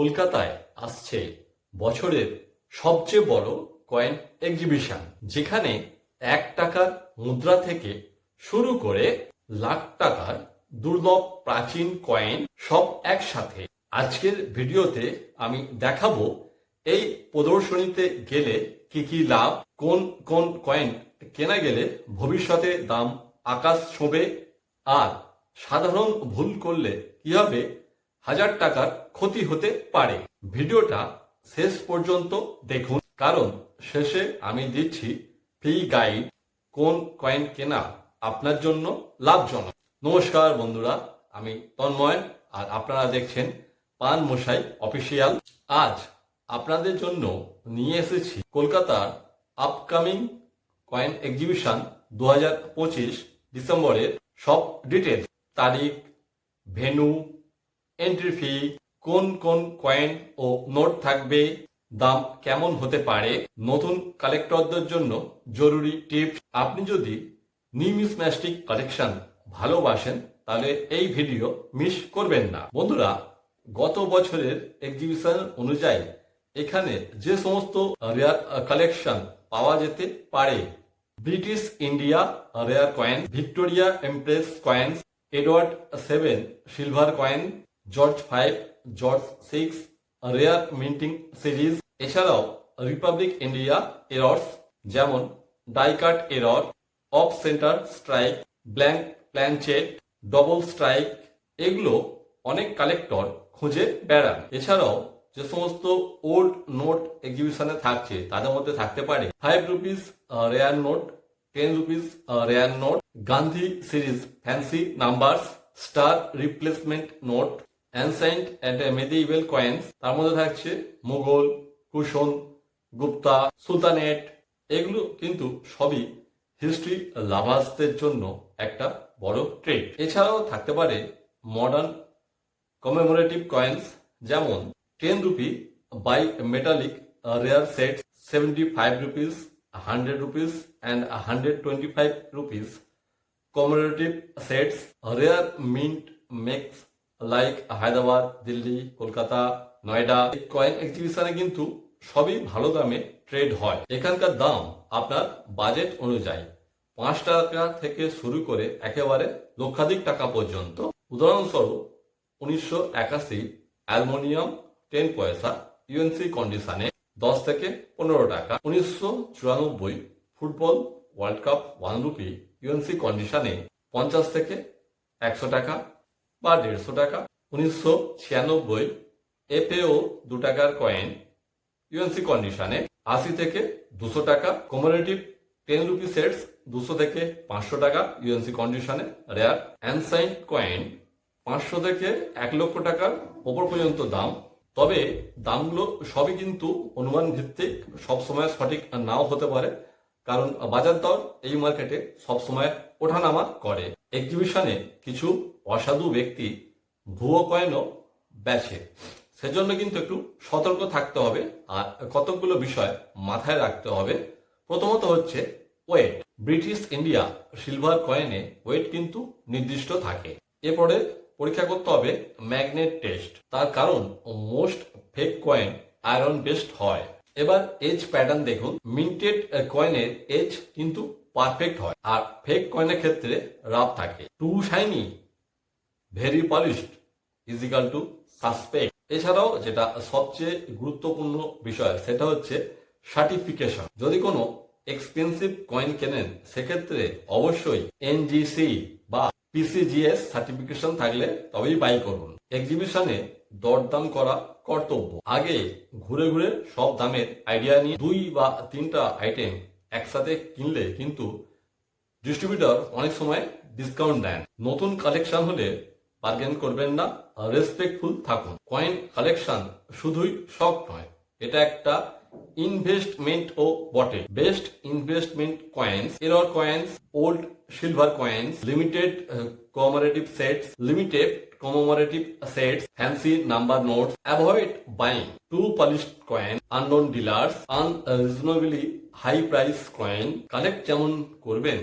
কলকাতায় আসছে বছরের সবচেয়ে বড় কয়েন এক্সিবিশন যেখানে এক টাকার মুদ্রা থেকে শুরু করে লাখ টাকার দুর্লভ প্রাচীন কয়েন সব একসাথে। আজকের ভিডিওতে আমি দেখাবো এই প্রদর্শনীতে গেলে কি কি লাভ, কোন কোন কয়েন কেনা গেলে ভবিষ্যতে দাম আকাশ ছোঁবে, আর সাধারণ ভুল করলে কি হবে হাজার টাকার ক্ষতি হতে পারে। ভিডিওটা শেষ পর্যন্ত দেখুন। কারণ শেষে আমি দিচ্ছি ফ্রি গাইড কোন কয়েন কেনা আপনার জন্য লাভজনক। নমস্কার বন্ধুরা, আমি তন্ময় আর আপনারা দেখছেন পান মশাই অফিসিয়াল। আজ আপনাদের জন্য নিয়ে এসেছি কলকাতার আপকামিং কয়েন এক্সিবিশন দু হাজার পঁচিশ ডিসেম্বরের সব ডিটেলস তারিখ ভেনু এন্ট্রি ফি কোন কোন কয়েন ও নোট থাকবে, দাম কেমন হতে পারে, নতুন কালেক্টরদের জন্য জরুরি টিপস আপনি যদি নিউমিসম্যাস্টিক কালেকশন ভালোবাসেন, তাহলে এই ভিডিও মিস করবেন না। বন্ধুরা, গত বছরের এক্সিবিশন অনুযায়ী এখানে যে সমস্ত রেয়ার কালেকশন পাওয়া যেতে পারে British India rare coin Victoria empress coin Edward seven silver coin George five, George six, rare minting series. এছাড়াও রিপাবলিক ইন্ডিয়া এরর্স, যেমন diecut error, off centre strike, blank planchet, double strike, এগুলো অনেক collector খুঁজে বেড়ান। এছাড়াও যে সমস্ত old note এক্সিবিশনে থাকছে, তাদের মধ্যে থাকতে পারে five rupees rare note, ten rupees rare note, Gandhi series, fancy numbers, star replacement note ancient and medieval coins তার মধ্যে থাকছে মুঘল, কুশন, গুপ্তা, সুলতানেট। এগুলো কিন্তু সবই হিস্ট্রি লাভার্সদের জন্য একটা বড় ট্রেড এছাড়াও থাকতে পারে মডার্ন কমেমোরেটিভ কয়েন্স যেমন ten rupee bimetallic rare set seventy five rupees hundred rupees and hundred twenty five rupees commemorative sets rare mint marks like Hyderabad Delhi Kolkata Noida coin এক্সিবিশনে কিন্তু সবই ভালো দামে ট্রেড হয়। এখানকার দাম আপনার বাজেট অনুযায়ী পাঁচ টাকা থেকে শুরু করে একেবারে লক্ষাধিক টাকা পর্যন্ত। উদাহরণস্বরূপ, উনিশশো একাশি অ্যালমোনিয়াম টেন পয়সা ইউএনসি কন্ডিশনে দশ থেকে পনেরো টাকা। উনিশশো চুরানব্বই football world cup one rupee UNC কন্ডিশনে পঞ্চাশ থেকে একশো টাকা। বা দেড়শো টাকা। উনিশশো ছিয়ানব্বই এফএও দু টাকার কয়েন ইউএনসি কন্ডিশনে আশি থেকে দুশো টাকা কমোরেটিভ টেন রুপি সেটস দুশো থেকে পাঁচশো টাকা ইউএনসি কন্ডিশনে রেয়ার অ্যানসাইন কয়েন পাঁচশো থেকে এক লক্ষ টাকার ওপর পর্যন্ত দাম। তবে দামগুলো সবই কিন্তু অনুমান ভিত্তিক, সবসময় সঠিক নাও হতে পারে। কারণ বাজার দর এই মার্কেটে সবসময় ওঠানামা করে। এক্সিবিশনে কিছু অসাধু ব্যক্তি ভুয়ো কয়েনও বেচে। সেজন্য কিন্তু একটু সতর্ক থাকতে হবে আর কতকগুলো বিষয় মাথায় রাখতে হবে। প্রথমত হচ্ছে ওয়েট। ব্রিটিশ ইন্ডিয়া সিলভার কয়েনে ওয়েট কিন্তু নির্দিষ্ট থাকে। এরপরে পরীক্ষা করতে হবে ম্যাগনেট টেস্ট। তার কারণ most fake coin iron based হয়। এবার এজ প্যাটার্ন দেখুন। মিন্টেড কয়েনের এজ কিন্তু পারফেক্ট হয়। আর ফেক কয়েনের ক্ষেত্রে রাফ থাকে। টু শাইনি ভেরি পলিশড ইজিক্যাল টু সাসপেক্ট এছাড়াও যেটা সবচেয়ে গুরুত্বপূর্ণ বিষয়, সেটা হচ্ছে সার্টিফিকেশন যদি কোনো এক্সপেন্সিভ কয়েন কেনেন, সেক্ষেত্রে অবশ্যই এনজিসি বা পিসিজিএস সার্টিফিকেশন থাকলে তবেই বাই করুন। এক্সিবিশনে দরদাম করা কর্তব্য। আগে ঘুরে ঘুরে সব দামের আইডিয়া নিয়ে দুই বা তিনটা আইটেম একসাথে কিনলে কিন্তু ডিস্ট্রিবিউটর অনেক সময় ডিসকাউন্ট দেন। নতুন কালেকশন হলে বার্গেন করবেন না। রেসপেক্টফুল থাকুন। কয়েন কালেকশন শুধুই শখ নয়। এটা একটা ইনভেস্টমেন্ট ও বটে। Best investment coins error coins old silver coins limited commemorative sets limited commemorative sets, fancy number notes. Avoid buying. Too polished coin, unknown dealers, unreasonably high price coin collect যেমন করবেন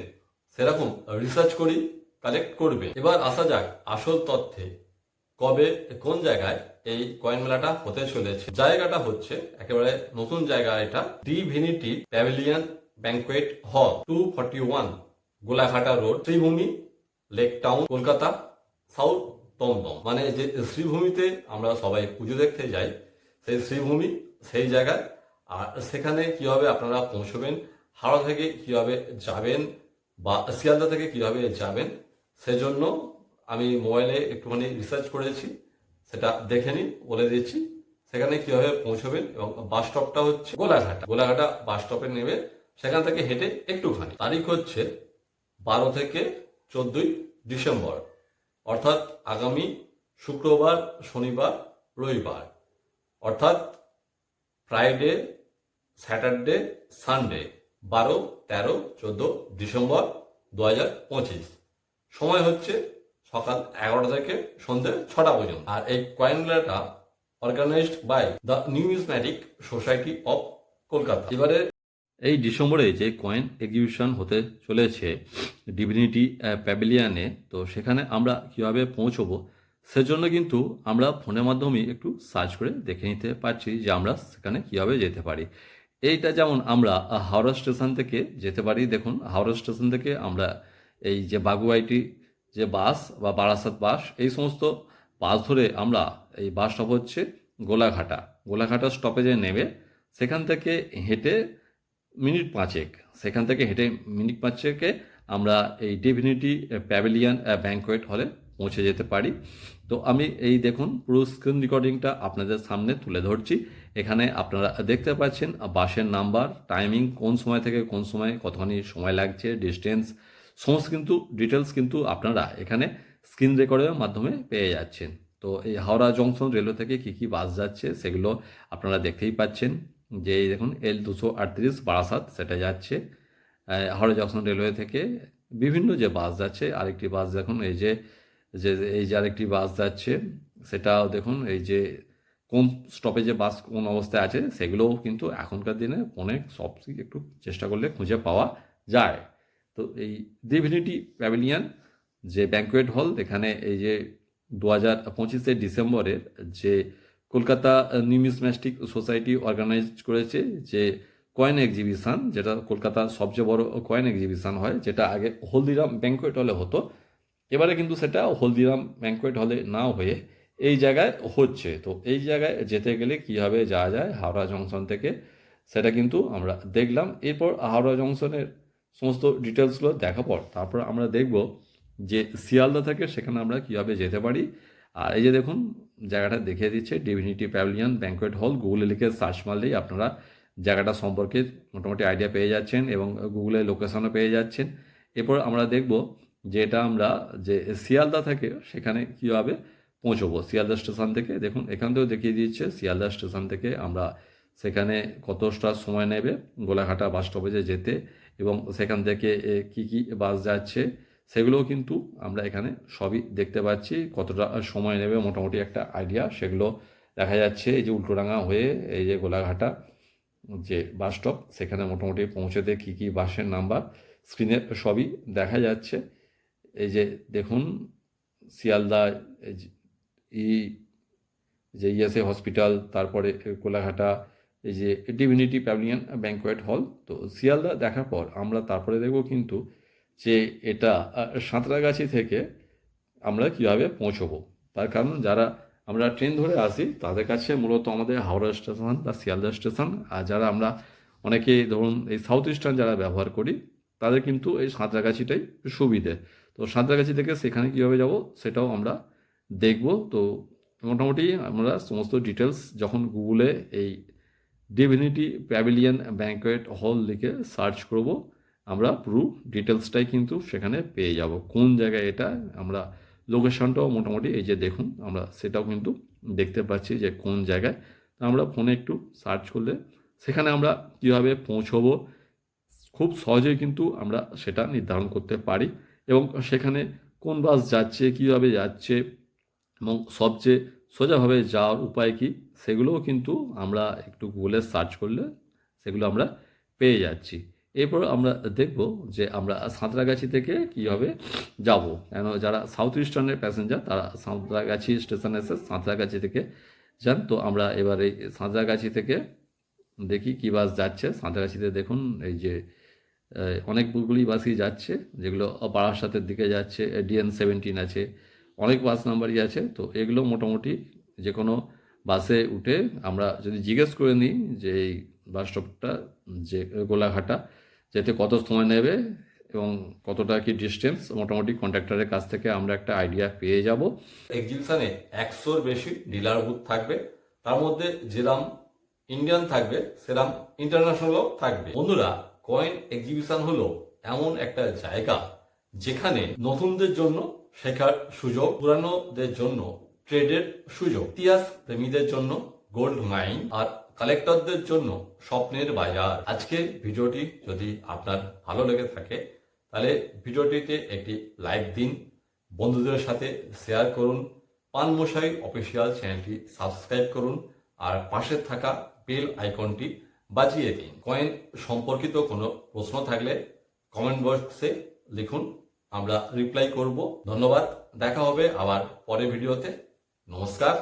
সেরকম রিসার্চ করি। Collect করবে। এবার আসা যাক আসল তথ্যে, কবে, কোন জায়গায় এই কয়েন মেলাটা হতে চলেছে। জায়গাটা হচ্ছে একেবারে নতুন জায়গা এটা divinity pavilion banquet hall two forty one Golaghata Road Sreebhumi Lake Town Kolkata South Dumdum মানে যে শ্রীভূমিতে আমরা সবাই পুজো দেখতে যাই, সেই শ্রীভূমি, সেই জায়গায়। আর সেখানে কীভাবে আপনারা পৌঁছবেন, হাওড়া থেকে কীভাবে যাবেন বা শিয়ালদা থেকে কীভাবে যাবেন সেজন্য আমি মোবাইলে একটুখানি রিসার্চ করেছি, সেটা দেখে নিন, বলে দিচ্ছি সেখানে কীভাবে পৌঁছবেন এবং বাস স্টপটা হচ্ছে গোলাঘাটা। গোলাঘাটা বাস স্টপে নেবে, সেখান থেকে হেঁটে একটুখানি। তারিখ হচ্ছে বারো থেকে চোদ্দই ডিসেম্বর, অর্থাৎ আগামী শুক্রবার, শনিবার, রবিবার। অর্থাৎ ফ্রাইডে, স্যাটারডে, সানডে, বারো, তেরো, চোদ্দ ডিসেম্বর, দু হাজার পঁচিশ। সময় হচ্ছে সকাল এগারোটা থেকে সন্ধ্যে ছটা পর্যন্ত। আর এই কয়েন মেলাটা organised by the numismatic society of Kolkata এবারে এই ডিসেম্বরে যে কয়েন এক্সিবিশন হতে চলেছে ডিভিনিটি প্যাভিলিয়ানে তো সেখানে আমরা কীভাবে পৌঁছবো, সেজন্য কিন্তু আমরা ফোনের মাধ্যমে একটু সার্চ করে দেখে নিতে পারছি যে আমরা সেখানে কীভাবে যেতে পারি। এইটা যেমন আমরা হাওড়া স্টেশন থেকে যেতে পারি, দেখুন, হাওড়া স্টেশন থেকে আমরা এই যে বাগুয়াইটি যে বাস বা বারাসাত বাস, এই সমস্ত বাস ধরে আমরা এই বাস স্টপ হচ্ছে গোলাঘাটা। গোলাঘাটা স্টপেজে নেবে সেখান থেকে হেঁটে মিনিট পাঁচেক, সেখান থেকে হেঁটে মিনিট পাঁচেকে আমরা এই ডিভিনিটি প্যাভিলিয়ন ব্যাংকোয়েট হলে পৌঁছে যেতে পারি। তো আমি এই দেখুন পুরো স্ক্রিন রেকর্ডিংটা আপনাদের সামনে তুলে ধরছি। এখানে আপনারা দেখতে পাচ্ছেন বাসের নাম্বার টাইমিং কোন সময় থেকে কোন সময়, কতখানি সময় লাগছে ডিস্টেন্স সমস্ত কিন্তু ডিটেলস কিন্তু আপনারা এখানে স্ক্রিন রেকর্ডের মাধ্যমে পেয়ে যাচ্ছেন। তো এই হাওড়া জংশন রেলওয়ে থেকে কী কী বাস যাচ্ছে সেগুলো আপনারা দেখতেই পাচ্ছেন। যে দেখুন এল দুশো আটত্রিশ বারাসাত সেটা যাচ্ছে। হাওড়া জংশন রেলওয়ে থেকে বিভিন্ন যে বাস যাচ্ছে, আরেকটি বাস দেখুন এই যে যে, এই যে আরেকটি বাস যাচ্ছে, সেটাও দেখুন এই যে কোন স্টপেজে বাস কোন অবস্থায় আছে, সেগুলোও কিন্তু এখনকার দিনে অনেক সব একটু চেষ্টা করলে খুঁজে পাওয়া যায়। তো এই ডিভিনিটি প্যাভিলিয়ন যে ব্যাংকুয়েট হল এখানে এই যে দু হাজার পঁচিশে ডিসেম্বরের যে কলকাতা নিউমিসম্যাস্টিক সোসাইটি অর্গানাইজ করেছে যে কয়েন এক্সিবিশান যেটা কলকাতার সবচেয়ে বড় কয়েন এক্সিবিশান হয়, যেটা আগে হলদিরাম ব্যাংকুয়েট হলে হতো, এবারে কিন্তু সেটা হলদিরাম ব্যাংকুয়েট হলে না হয়ে এই জায়গায় হচ্ছে। তো এই জায়গায় যেতে গেলে কীভাবে যাওয়া যায় হাওড়া জংশন থেকে, সেটা কিন্তু আমরা দেখলাম। এরপর হাওড়া জংশনের সমস্ত ডিটেলসগুলো দেখা পর তারপর আমরা দেখব যে শিয়ালদা থেকে সেখানে আমরা কীভাবে যেতে পারি। আর এই যে দেখুন, জায়গাটা দেখিয়ে দিচ্ছে ডিভিনিটি প্যাভিলিয়ন ব্যাংকুয়েট হল গুগলে লিখে সার্চ মারলেই আপনারা জায়গাটা সম্পর্কে মোটামুটি আইডিয়া পেয়ে যাচ্ছেন এবং গুগলে লোকেশনও পেয়ে যাচ্ছেন। এরপর আমরা দেখব যে এটা আমরা, যে শিয়ালদা থেকে সেখানে কীভাবে পৌঁছবো। শিয়ালদা স্টেশন থেকে, দেখুন, এখান থেকেও দেখিয়ে দিচ্ছে, শিয়ালদা স্টেশন থেকে আমরা সেখানে কতটা সময় নেবে গোলাঘাটা বাস স্টপেজে যেতে এবং সেখান থেকে কি কি বাস যাচ্ছে, সেগুলোও কিন্তু আমরা এখানে সবই দেখতে পাচ্ছি, কতটা সময় নেবে মোটামুটি একটা আইডিয়া সেগুলো দেখা যাচ্ছে, এই যে উল্টোডাঙ্গা হয়ে এই যে গোলাঘাটা যে বাস স্টপ সেখানে মোটামুটি পৌঁছতে কী কী বাসের নাম্বার স্ক্রিনে সবই দেখা যাচ্ছে। এই যে দেখুন, শিয়ালদা ই, যে ইএসএ হসপিটাল তারপরে কোলাঘাটা এই যে ডিভিনিটি প্যাভিলিয়ন ব্যাংকোয়েট হল তো শিয়ালদা দেখার পর আমরা তারপরে দেখব কিন্তু যে এটা সাঁতরাগাছি থেকে আমরা কীভাবে পৌঁছবো। তার কারণ যারা আমরা ট্রেন ধরে আসি, তাদের কাছে মূলত আমাদের হাওড়া স্টেশন বা শিয়ালদা স্টেশন। আর যারা আমরা অনেকে ধরুন এই সাউথ ইস্টার্ন যারা ব্যবহার করি, তাদের কিন্তু এই সাঁতরাগাছিটাই সুবিধে। তো সাঁতরাগাছি থেকে সেখানে কীভাবে যাব সেটাও আমরা দেখব। তো মোটামুটি আমরা সমস্ত ডিটেলস যখন গুগলে এই ডিভিনিটি প্যাভিলিয়ন ব্যাংকোয়েট হল লিখে সার্চ করব। আমরা পুরো ডিটেলসটাই কিন্তু সেখানে পেয়ে যাব। কোন জায়গায় এটা? আমরা লোকেশনটাও মোটামুটি এই যে দেখুন, আমরা সেটাও কিন্তু দেখতে পাচ্ছি যে কোন জায়গায়। আমরা ফোনে একটু সার্চ করলে সেখানে আমরা কীভাবে পৌঁছবো, খুব সহজেই কিন্তু আমরা সেটা নির্ধারণ করতে পারি এবং সেখানে কোন বাস যাচ্ছে, কীভাবে যাচ্ছে এবং সবচেয়ে সোজাভাবে যাওয়ার উপায় কী? সেগুলোও কিন্তু আমরা একটু গুগলে সার্চ করলে সেগুলো আমরা পেয়ে যাচ্ছি। এরপর আমরা দেখব যে আমরা সাঁতরাগাছি থেকে কীভাবে যাব। কেন যারা সাউথ ইস্টার্নের প্যাসেঞ্জার তারা সাঁতরাগাছি স্টেশনে এসে সাঁতরাগাছি থেকে যান। তো আমরা এবার এই সাঁতরাগাছি থেকে দেখি কি বাস যাচ্ছে। সাঁতরাগাছিতে দেখুন এই যে অনেকগুলি বাসই যাচ্ছে, যেগুলো বারাসাতের দিকে যাচ্ছে ডিএন সেভেন্টিন আছে, অনেক বাস নাম্বারই আছে। তো এগুলো মোটামুটি যে কোনো বাসে উঠে আমরা যদি জিজ্ঞেস করে নিই যে এই বাস স্টপটা যে গোলাঘাটা যেতে কত সময় নেবে এবং কতটা কি ডিস্টেন্স মোটামুটি কন্ট্রাক্টরের কাছ থেকে আমরা একটা আইডিয়া পেয়ে যাব। এক্সিবিশনে একশোর বেশি ডিলার বুথ থাকবে। তার মধ্যে যেরাম ইন্ডিয়ান থাকবে সেরাম ইন্টারন্যাশনালও থাকবে। বন্ধুরা কয়েন এক্সিবিশন হলো এমন একটা জায়গা যেখানে নতুনদের জন্য শেখার সুযোগ, পুরানোদের জন্য ট্রেডের সুযোগ। প্রেমীদের জন্য গোল্ড মাইন আর কালেক্টরদের জন্য স্বপ্নের বাজার। আজকে ভিডিওটি যদি আপনার ভালো লেগে থাকে, তাহলে ভিডিওটিতে একটি লাইক দিন, বন্ধুদের সাথে শেয়ার করুন, পানমশাই অফিসিয়াল চ্যানেলটি সাবস্ক্রাইব করুন, আর পাশে থাকা বেল আইকনটি বাজিয়ে দিন। কয়েন সম্পর্কিত কোনো প্রশ্ন থাকলে কমেন্ট বক্সে লিখুন, আমরা রিপ্লাই করব। ধন্যবাদ, দেখা হবে আবার পরের ভিডিওতে। নমস্কার।